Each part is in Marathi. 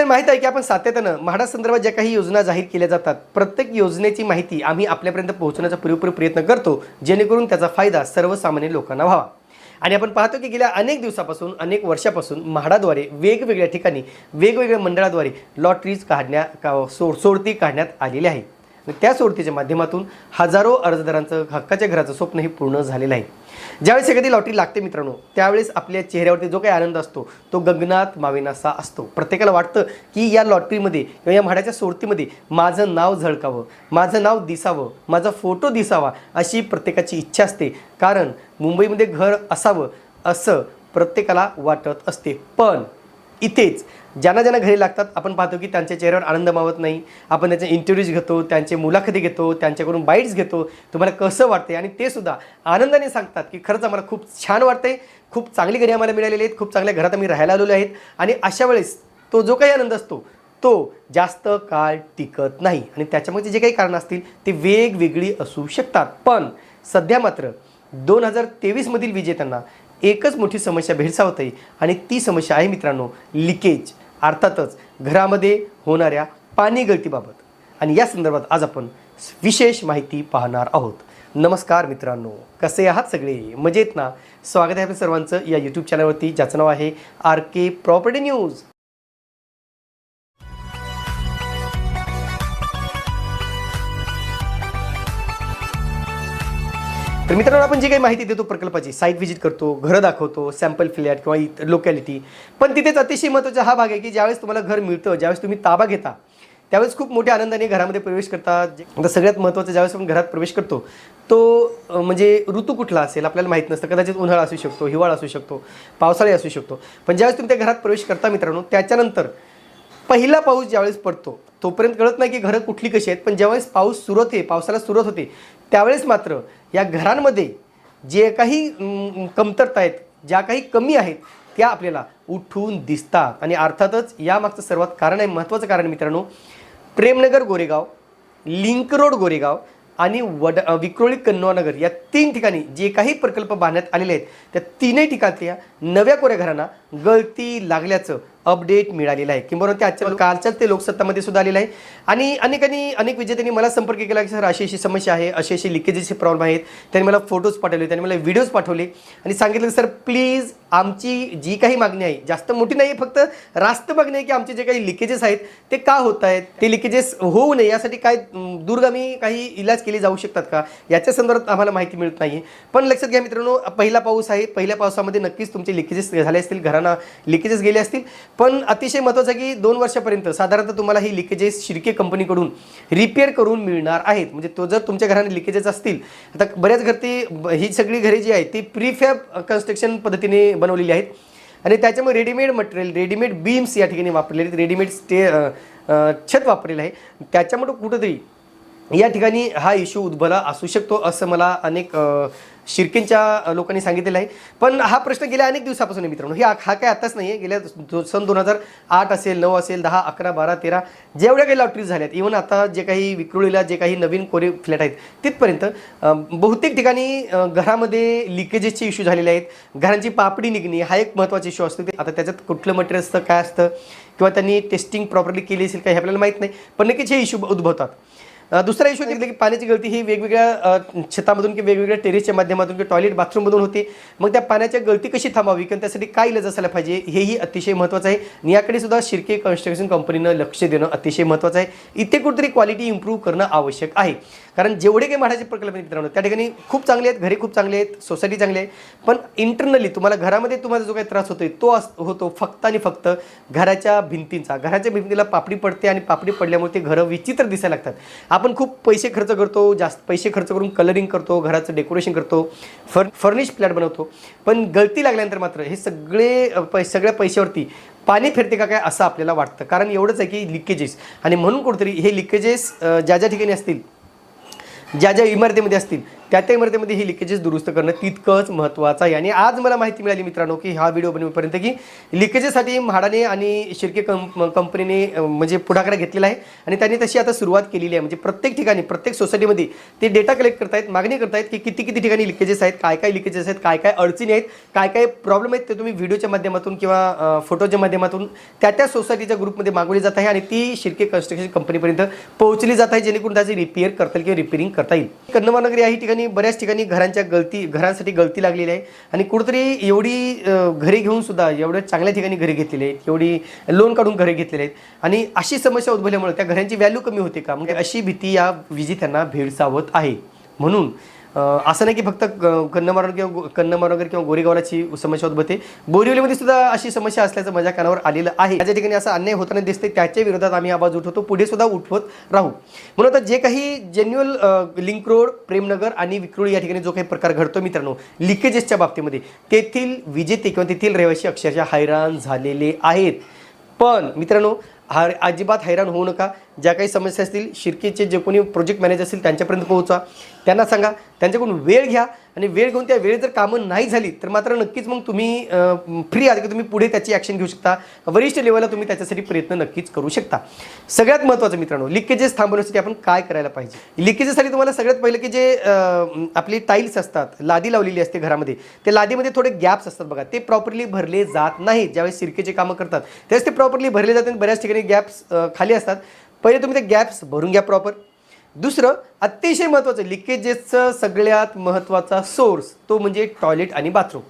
आपल्याला माहीत आहे की आपण सातत्यानं म्हाडा संदर्भात ज्या काही योजना जाहीर केल्या जातात प्रत्येक योजनेची माहिती आम्ही आपल्यापर्यंत पोहोचवण्याचा पुरेपूर प्रयत्न करतो जेणेकरून त्याचा फायदा सर्वसामान्य लोकांना व्हावा. आणि आपण पाहतो की गेल्या अनेक दिवसापासून अनेक वर्षापासून म्हाडाद्वारे वेगवेगळ्या ठिकाणी वेगवेगळ्या मंडळाद्वारे लॉटरीज काढण्या का सोड सोडती काढण्यात आलेली आहे. त्या सोडतीच्या माध्यमातून हजारो अर्जदारांचं हक्काच्या घराचं स्वप्न हे पूर्ण झालेलं आहे. ज्यावेळेस एखादी लॉटरी लागते मित्रांनो त्यावेळेस आपल्या चेहऱ्यावरती जो काही आनंद असतो तो गगनात मावेनासा असतो. प्रत्येकाला वाटतं की या लॉटरीमध्ये किंवा या म्हाड्याच्या सोडतीमध्ये माझं नाव झळकावं माझं नाव दिसावं माझा फोटो दिसावा अशी प्रत्येकाची इच्छा असते. कारण मुंबईमध्ये घर असावं असं प्रत्येकाला वाटत असते. पण इथेच. ज्यांना ज्यांना घरी लागतात आपण पाहतो की त्यांच्या चेहऱ्यावर आनंद मावत नाही. आपण त्यांचे इंटरव्ह्यूज घेतो त्यांचे मुलाखती घेतो त्यांच्याकडून बाईट्स घेतो. तुम्हाला कसं वाटते आणि ते सुद्धा आनंदाने सांगतात की खरंच आम्हाला खूप छान वाटतंय. खूप चांगली घरी आम्हाला मिळालेली आहेत. खूप चांगल्या घरात आम्ही राहायला आलेलो आहेत. आणि अशा वेळेस तो जो काही आनंद असतो तो जास्त काळ टिकत नाही. आणि त्याच्यामध्ये जे काही कारणं असतील ते वेगवेगळी असू शकतात. पण सध्या मात्र दोन हजार तेवीसमधील विजेत्यांना एकच मोठी समस्या भेडसावत आहे आणि ती समस्या आहे मित्रांनो लिकेज. अर्थातच घरामध्ये होणाऱ्या पाणी गळतीबाबत आणि या संदर्भात आज आपण विशेष माहिती पाहणार आहोत. नमस्कार मित्रांनो कसे आहात सगळे? मजेत ना? स्वागत आहे आपल्या सर्वांचं या यूट्यूब चॅनलवरती ज्याचं नाव आहे आर के प्रॉपर्टी न्यूज तर मित्रांनो आपण जी काही माहिती देतो प्रकल्पाची साईट व्हिजिट करतो घरं दाखवतो सॅम्पल फ्लॅट किंवा इतर लोकॅलिटी पण तिथेच अतिशय महत्त्वाचा हा भाग आहे की ज्यावेळेस तुम्हाला घर मिळतं ज्यावेळेस तुम्ही ताबा घेता त्यावेळेस खूप मोठ्या आनंदाने घरामध्ये प्रवेश करता. जे- आता सगळ्यात महत्त्वाचं ज्यावेळेस आपण घरात प्रवेश करतो तो म्हणजे ऋतू कुठला असेल आपल्याला माहीत नसतं. कदाचित उन्हाळा असू शकतो हिवाळा असू शकतो पावसाळी असू शकतो. पण ज्यावेळेस तुम्ही त्या घरात प्रवेश करता मित्रांनो त्याच्यानंतर पहिला पाऊस ज्यावेळेस पडतो तोपर्यंत कळत नाही की घरं कुठली कशी आहेत. पण ज्यावेळेस पाऊस सुरू होते पावसाला सुरत होते त्यावेळेस मात्र या घरांमध्ये जे काही कमतरता आहेत ज्या काही कमी आहेत त्या आपल्याला उठून दिसतात. आणि अर्थातच यामागचं सर्वात कारण आहे महत्त्वाचं कारण मित्रांनो प्रेमनगर गोरेगाव लिंक रोड गोरेगाव आणि वड विक्रोळी कन्नोनगर या तीन ठिकाणी जे काही प्रकल्प बांधण्यात आलेले आहेत त्या तीनही ठिकाणच्या नव्या कोऱ्या घरांना गळती लागल्याचं अपडेट मिळालेलं आहे. किंवा ते आजच्या कालच्याच ते लोकसत्तामध्ये सुद्धा आलेलं आहे. आणि अनेकांनी अनेक विजेत्यांनी मला संपर्क केला की सर अशी अशी समस्या आहे अशी अशी लिकेजेसचे प्रॉब्लेम आहेत. त्यांनी मला फोटोज पाठवले त्यांनी मला व्हिडिओज पाठवले. आणि सांगितलं की सर प्लीज आमची जी काही मागणी आहे जास्त मोठी नाही फक्त रास्त मागणी आहे की आमचे जे काही लिकेजेस आहेत ते का होत आहेत? ते लिकेजेस होऊ नये यासाठी काय दूरगामी काही इलाज केले जाऊ शकतात का? याच्या संदर्भात आम्हाला माहिती मिळत नाही पण लक्षात घ्या मित्रांनो पहिला पाऊस आहे. पहिल्या पावसामध्ये नक्कीच तुमचे लिकेजेस झाले असतील घरांना लिकेजेस गेले असतील. पण अतिशय महत्त्वाचं की दोन वर्षापर्यंत साधारणतः तुम्हाला ही लिकेजेस शिर्के कंपनीकडून रिपेअर करून मिळणार आहेत. म्हणजे तो जर तुमच्या घराने लिकेजेस असतील आता बऱ्याच घर ते ब- ही सगळी घरे जी आहेत ती प्रीफॅब कन्स्ट्रक्शन पद्धतीने बनवलेली आहेत. आणि त्याच्यामुळे रेडीमेड मटेरियल रेडीमेड बीम्स या ठिकाणी वापरलेले आहेत. रेडीमेड स्टे छत वापरलेलं आहे. त्याच्यामुळे कुठंतरी या ठिकाणी हा इश्यू उद्भवला असू शकतो असं मला अनेक शिर्केंच्या लोकांनी सांगितलेलं आहे. पण हा प्रश्न गेल्या अनेक दिवसापासून आहे मित्रांनो. हे हा काय आताच नाही आहे गेल्या दो- सन दोन हजार आठ असेल नऊ असेल दहा अकरा बारा तेरा जेवढ्या काही लॉटरीज झाल्यात इव्हन आता जे काही विक्रोळीला जे काही नवीन कोरे फ्लॅट आहेत तिथपर्यंत बहुतेक ठिकाणी घरामध्ये लिकेजेसचे इश्यू झालेले आहेत. घरांची पापडी निघणे हा एक महत्त्वाचा इश्यू असतो. ते आता त्याच्यात कुठलं मटेरियल असतं काय असतं किंवा त्यांनी टेस्टिंग प्रॉपरली केली असेल काही हे आपल्याला माहीत नाही. पण नक्कीच हे इश्यू उद्भवतात. दुसरा इश्यू निघाला की पाण्याची गळती ही वेगवेगळ्या छतामधून किंवा वेगवेगळ्या टेरेसच्या माध्यमातून किंवा टॉयलेट बाथरूममधून होते. मग त्या पाण्याच्या गळती कशी थांबावी? किंवा त्यासाठी काय इलाज असायला पाहिजे? हेही अतिशय महत्त्वाचं आहे. आणि याकडे सुद्धा शिर्के कन्स्ट्रक्शन कंपनीनं लक्ष देणं अतिशय महत्त्वाचं आहे. इथे कुठेतरी क्वालिटी इम्प्रूव्ह करणं आवश्यक आहे. कारण जेवढे काही म्हाडाचे प्रकल्प मित्रांनो त्या ठिकाणी खूप चांगले आहेत घरे खूप चांगले आहेत सोसायटी चांगली आहे. पण इंटरनली तुम्हाला घरामध्ये तुम्हाला जो काही त्रास होतो तो अस होतो फक्त आणि फक्त घराच्या भिंतींचा. घराच्या भिंतीला पापडी पडते आणि पापडी पडल्यामुळे ते घरं विचित्र दिसायला लागतात. आपण खूप पैसे खर्च करतो जास्त पैसे खर्च करून कलरिंग करतो घराचं डेकोरेशन करतो फर फर्निश फ्लॅट बनवतो. पण गळती लागल्यानंतर मात्र हे सगळे पै सगळ्या पैशावरती पाणी फिरते का काय असं आपल्याला वाटतं. कारण एवढंच आहे की लिकेजेस आणि म्हणून कुठेतरी हे लिकेजेस ज्या ज्या ठिकाणी असतील ज्या ज्या इमारतीमध्ये असतील त्या त्या इमारतीमध्ये ही लिकेजेस दुरुस्त करणं तितकंच महत्त्वाचं आहे. आणि आज मला माहिती मिळाली मित्रांनो की हा व्हिडिओ बनवेपर्यंत की लिकेजेससाठी म्हाडाने आणि शिर्के कंप कंपनीने म्हणजे पुढाकार घेतलेला आहे. आणि त्यांनी तशी आता सुरुवात केलेली आहे. म्हणजे प्रत्येक ठिकाणी प्रत्येक सोसायटीमध्ये ते डेटा कलेक्ट करतायत मागणी करतायत की किती किती ठिकाणी लिकेजेस आहेत काय काय लिकेजेस आहेत काय काय अडचणी आहेत काय काय प्रॉब्लेम आहेत ते तुम्ही व्हिडिओच्या माध्यमातून किंवा फोटोच्या माध्यमातून त्या त्या सोसायटीच्या ग्रुपमध्ये मागवली जात आहे आणि ती शिर्के कन्स्ट्रक्शन कंपनीपर्यंत पोहोचली जात आहे जेणेकरून त्याची रिपेअर करता येईल किंवा रिपेअरिंग करता येईल. कन्नमानगरी या ठिकाणी. बऱ्याच ठिकाणी घरांच्या गलती घरांसाठी गलती लागलेली आहे. आणि कुठंतरी एवढी घरी घरे घेऊन सुद्धा एवढ्या चांगल्या ठिकाणी घरे घेतलेली आहेत एवढी लोन काढून घरे घेतलेले आहेत. आणि अशी समस्या उद्भवल्यामुळे त्या घरांची व्हॅल्यू कमी होते का? म्हणजे अशी भीती या विजेत्यांना भेडसावत आहे. म्हणून असं नाही की फक्त कन्नमारण किंवा गो- किंवा गोरेगावलाची समस्या उद्भवते बोरिवलीमध्ये सुद्धा अशी समस्या असल्याचं माझ्या कानावर आलेलं आहे. त्याच्या ठिकाणी असा अन्याय होताना दिसते त्याच्या विरोधात आम्ही आवाज उठवतो. पुढे सुद्धा उठवत राहू. म्हणून आता जे काही जेन्युअल लिंक रोड प्रेमनगर आणि विक्रोळी या ठिकाणी जो काही प्रकार घडतो मित्रांनो लिकेजेसच्या बाबतीमध्ये तेथील विजेते किंवा तेथील रहिवासी अक्षरशः हैराण झालेले आहेत. पण मित्रांनो हा अजिबात हैराण होऊ नका. ज्या काही समस्या असतील शिर्केचे जे कोणी प्रोजेक्ट मॅनेजर असतील त्यांच्यापर्यंत पोहोचा त्यांना सांगा त्यांच्याकडून वेळ घ्या आणि वेळ घेऊन त्या वेळेत जर कामं नाही झाली तर मात्र नक्कीच मग तुम्ही फ्री आहात की तुम्ही पुढे त्याची ॲक्शन घेऊ शकता. वरिष्ठ लेवलला तुम्ही त्याच्यासाठी प्रयत्न नक्कीच करू शकता. सगळ्यात महत्त्वाचं मित्रांनो लिकेजेस थांबवण्यासाठी आपण काय करायला पाहिजे? लिकेजेससाठी तुम्हाला सगळ्यात पहिलं की जे आपले आपली टाईल्स असतात लादी लावलेली असते घरामध्ये ते लादीमध्ये थोडे गॅप्स असतात बघा. ते प्रॉपरली भरले जात नाहीत. ज्यावेळेस शिर्केचे कामं करतात त्यावेळेस ते प्रॉपरली भरले जातात आणि बऱ्याच ठिकाणी गॅप्स खाली असतात. पहिले तुम्ही ते गॅप्स भरून घ्या प्रॉपर दुसरं अतिशय महत्त्वाचं लिकेजेसचं सगळ्यात महत्त्वाचा सोर्स तो म्हणजे टॉयलेट आणि बाथरूम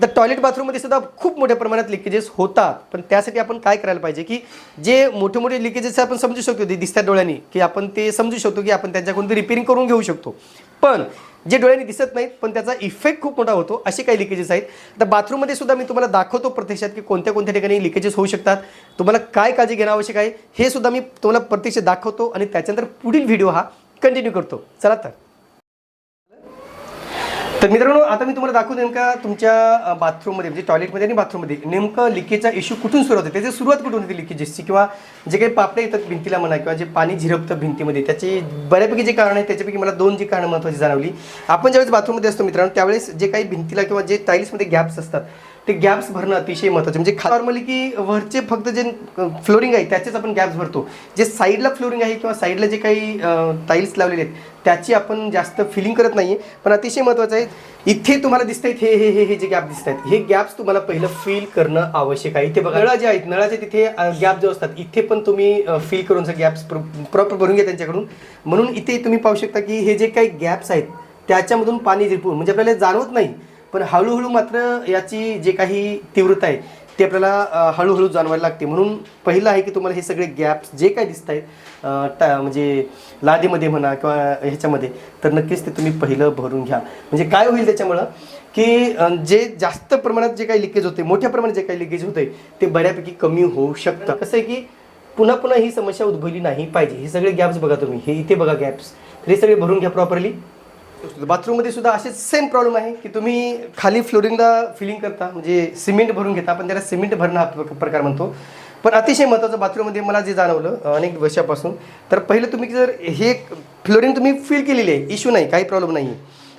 तर टॉयलेट बाथरूममध्ये सुद्धा खूप मोठ्या प्रमाणात लिकेजेस होतात. पण त्यासाठी आपण काय करायला पाहिजे की जे मोठे मोठे लिकेजेस आपण समजू शकतो ते दिसतात डोळ्यांनी की आपण ते समजू शकतो की आपण त्यांच्याकडून ते रिपेअरिंग करून घेऊ शकतो. पण जे डोळ्यांनी दिसत नाहीत पण त्याचा इफेक्ट खूप मोठा होतो असे काही लिकेजेस आहेत. तर बाथरूममध्ये सुद्धा मी तुम्हाला दाखवतो प्रत्यक्षात की कोणत्या कोणत्या ठिकाणी लिकेजेस होऊ शकतात. तुम्हाला काय काळजी घेणं आवश्यक आहे हे सुद्धा मी तुम्हाला प्रत्यक्ष दाखवतो आणि त्याच्यानंतर पुढील व्हिडिओ हा कंटिन्यू करतो. चला तर. तर मित्रांनो आता मी तुम्हाला दाखवू नेमका तुमच्या बाथरूममध्ये म्हणजे टॉयलेटमध्ये आणि बाथरूममध्ये नेमकं लिकेजचा इश्यू कुठून सुरुवात होते? त्याची सुरुवात कुठून होते लिकेजेसची किंवा जे काही पापडे येतात भिंतीला म्हणा किंवा जे पाणी झिरपतं भिंतीमध्ये त्याची बऱ्यापैकी जे कारण आहे त्याच्यापैकी मला दोन जी कारणं महत्त्वाची जाणवली. आपण ज्यावेळेस बाथरूममध्ये असतो मित्रांनो त्यावेळेस जे काही भिंतीला किंवा जे टाईल्समध्ये गॅप्स असतात ते गॅप्स भरणं अतिशय महत्त्वाचं म्हणजे नॉर्मली की वरचे फक्त जे फ्लोरिंग आहे त्याचेच आपण गॅप्स भरतो. जे साईडला फ्लोरिंग आहे किंवा साईडला जे काही टाईल्स लावलेले आहेत त्याची आपण जास्त फिलिंग करत नाही पण अतिशय महत्त्वाचं आहे इथे तुम्हाला दिसत आहेत हे हे हे हे जे गॅप दिसत आहेत हे गॅप्स तुम्हाला पहिलं फील करणं आवश्यक आहे. इथे बघा नळा जे आहेत नळाचे तिथे गॅप जो असतात इथे पण तुम्ही फील करून गॅप्स प्रॉपर भरून घ्या त्यांच्याकडून. म्हणून इथे तुम्ही पाहू शकता की हे जे काही गॅप्स आहेत त्याच्यामधून पाणी झिरपून म्हणजे आपल्याला जाणवत नाही पण हळूहळू मात्र याची जे काही तीव्रता आहे ते आपल्याला हळूहळू जाणवायला लागते. म्हणून पहिलं आहे की तुम्हाला हे सगळे गॅप्स जे काय दिसत आहेत टा म्हणजे लादीमध्ये म्हणा किंवा ह्याच्यामध्ये तर नक्कीच ते तुम्ही पहिलं भरून घ्या. म्हणजे काय होईल त्याच्यामुळं? की जे जास्त प्रमाणात जे काही लिकेज होते मोठ्या प्रमाणात जे काही लिकेज होते ते बऱ्यापैकी कमी होऊ शकतं. कसं आहे की पुन्हा पुन्हा ही समस्या उद्भवली नाही पाहिजे. हे सगळे गॅप्स बघा तुम्ही. हे इथे बघा गॅप्स तर हे सगळे भरून घ्या प्रॉपरली बाथरूममध्ये सुद्धा असेच सेम प्रॉब्लेम आहे की तुम्ही खाली फ्लोरिंगला फिलिंग करता म्हणजे सिमेंट भरून घेता आपण त्याला सिमेंट भरणं हा प्र- प्रकार म्हणतो. पण अतिशय महत्त्वाचं बाथरूममध्ये मला जे जाणवलं अनेक वर्षापासून तर पहिलं तुम्ही जर हे फ्लोरिंग तुम्ही फील केलेली आहे इश्यू नाही काही प्रॉब्लेम नाही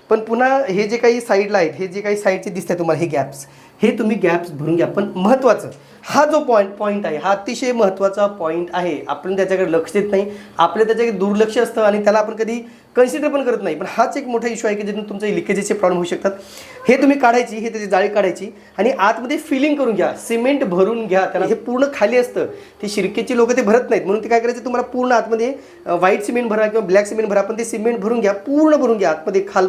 पण पुन्हा हे जे काही साईडला आहेत हे जे काही साईडचे दिसत आहे तुम्हाला हे गॅप्स हे तुम्ही गॅप्स भरून घ्या. पण महत्त्वाचं हा जो पॉईंट पॉईंट आहे हा अतिशय महत्त्वाचा पॉईंट आहे. आपण त्याच्याकडे लक्ष देत नाही. आपलं त्याच्याकडे दुर्लक्ष असतं आणि त्याला आपण कधी कन्सिडर पण करत नाही. पण हाच एक मोठा इश्यू आहे की ज्यातून तुमचे लिकेजेसचे प्रॉब्लेम होऊ शकतात. हे तुम्ही काढायची हे त्याची जाळी काढायची आणि आतमध्ये फिलिंग करून घ्या. सिमेंट भरून घ्या. त्याला हे पूर्ण खाली असतं. ते शिरकेची लोक ते भरत नाहीत. म्हणून ते काय करायचं? तुम्हाला पूर्ण आतमध्ये व्हाईट सिमेंट भरा किंवा ब्लॅक सिमेंट भरा. पण ते सिमेंट भरून घ्या. पूर्ण भरून घ्या. आतमध्ये खाल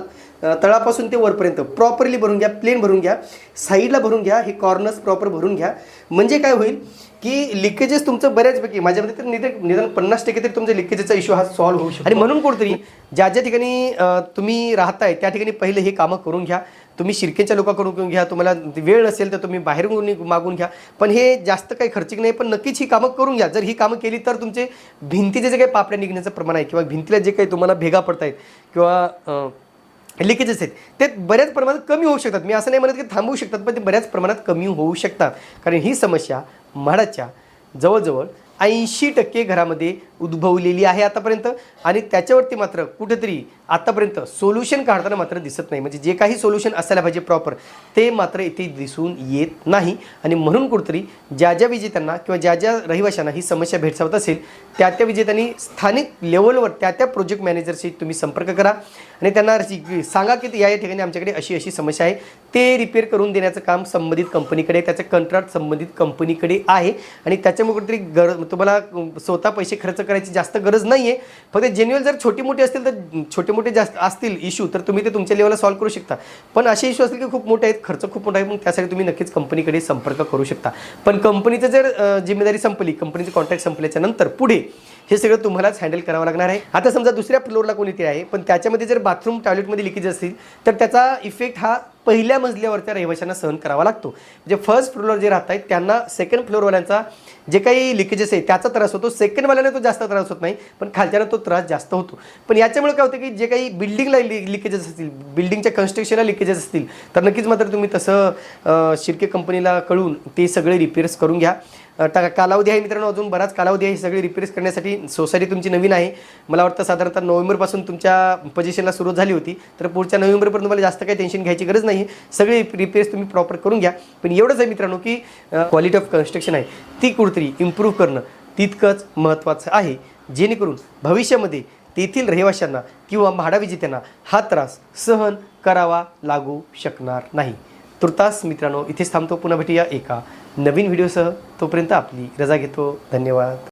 तळापासून ते वरपर्यंत. प्रॉपरली भरून घ्या प्लेन भरून घ्या. साईडला भरून घ्या हे कॉर्नर्स प्रॉपर भरून घ्या. म्हणजे काय होईल की लिकेजेस तुमचं बऱ्याचपैकी माझ्यामध्ये तर निदान निदान पन्नास टक्के तरी तुमच्या लिकेजेसचा इश्यू हा सॉल्व्ह होऊ शकतो. आणि म्हणून कुठेतरी ज्या ज्या ठिकाणी तुम्ही राहताय त्या ठिकाणी पहिले हे कामं करून घ्या. तुम्ही शिर्केच्या लोकांकडून करून घ्या. तुम्हाला वेळ नसेल तर तुम्ही बाहेरून मागून घ्या. पण हे जास्त काही खर्चिक नाही पण नक्कीच ही कामं करून घ्या. जर ही कामं केली तर तुमचे भिंतीचे जे काही पापड्या निघण्याचं प्रमाण आहे किंवा भिंतीला जे काही तुम्हाला भेगा पडतायत किंवा लिकेजेस आहेत ते बऱ्याच प्रमाणात कमी होऊ शकतात. मी असं नाही म्हणत की थांबवू शकतात पण ते बऱ्याच प्रमाणात कमी होऊ शकतात. कारण ही समस्या म्हाडाच्या जवळजवळ ऐंशी टक्के घरामध्ये उद्भवलेली आहे आतापर्यंत. आणि त्याच्यावरती मात्र कुठेतरी आतापर्यंत सोल्युशन काढताना मात्र दिसत नाही. म्हणजे जे काही सोल्युशन असायला पाहिजे प्रॉपर ते मात्र इथे दिसून येत नाही. आणि म्हणून कुठेतरी ज्या ज्या विजेत्यांना किंवा ज्या ज्या रहिवाशांना ही समस्या भेडसावत असेल त्या त्या विजेत्यांनी स्थानिक लेवलवर त्या त्या प्रोजेक्ट मॅनेजरशी तुम्ही संपर्क करा. आणि त्यांना सांगा की या या ठिकाणी आमच्याकडे अशी अशी समस्या आहे. ते रिपेअर करून देण्याचं काम संबंधित कंपनीकडे त्याचं कंत्राट संबंधित कंपनीकडे आहे. आणि त्याच्यामुळे कुठेतरी गर तुम्हाला स्वतः पैसे खर्च करायची जास्त गरज नाही आहे फक्त जेन्युअल जर छोटी मोठी असतील तर छोटे मोठे जास्त असतील इश्यू तर तुम्ही ते तुमच्या लेवलला सॉल्व्ह करू शकता. पण असे इश्यू असतील की खूप मोठे आहेत खर्च खूप मोठा आहे मग त्यासाठी तुम्ही नक्कीच कंपनीकडे संपर्क करू शकता. पण कंपनीचं जर जिम्मेदारी संपली कंपनीचे कॉन्ट्रॅक्ट संपल्याच्या नंतर पुढे हे सगळं तुम्हालाच हँडल करावं लागणार आहे. आता समजा दुसऱ्या फ्लोअरला कोणीतरी आहे पण त्याच्यामध्ये जर बाथरूम टॉयलेटमध्ये लिकेज असतील तर त्याचा इफेक्ट हा पहिल्या मजल्यावरच्या रहिवाशांना सहन करावा लागतो. म्हणजे फर्स्ट फ्लोअर जे राहत आहेत त्यांना सेकंड फ्लोअरवाल्यांचा जे काही लिकेजेस आहे त्याचा त्रास होतो. सेकंडवाल्याने तो जास्त त्रास होत नाही पण खालच्यानं तो त्रास जास्त होतो. पण याच्यामुळे काय होतं की जे काही बिल्डिंगला लिकेजेस असतील बिल्डिंगच्या कन्स्ट्रक्शनला लिकेजेस असतील तर नक्कीच मात्र तुम्ही तसं शिर्के कंपनीला कळून ते सगळे रिपेअर्स करून घ्या. कालावधी आहे मित्रांनो अजून बराच कालावधी आहे. सगळी रिप्लेस करण्यासाठी सोसायटी तुमची नवीन आहे. मला वाटतं साधारणतः नोव्हेंबरपासून तुमच्या पोझिशनला सुरुवात झाली होती. तर पुढच्या नोव्हेंबरपर्यंत तुम्हाला जास्त काही टेन्शन घ्यायची गरज नाही. सगळी रिपेअर्स तुम्ही प्रॉपर करून घ्या. पण एवढंच आहे मित्रांनो की क्वालिटी ऑफ कन्स्ट्रक्शन आहे. ती कुठतरी इम्प्रूव्ह करणं तितकंच महत्त्वाचं आहे. जेणेकरून भविष्यामध्ये तेथील रहिवाशांना किंवा म्हाडा विजेत्यांना हा त्रास सहन करावा लागू शकणार नाही. तुर्तास मित्रांनो इथेच थांबतो. पुन्हा भेटूया एका नवीन व्हिडिओसह तोपर्यंत आपली रजा घेतो. धन्यवाद.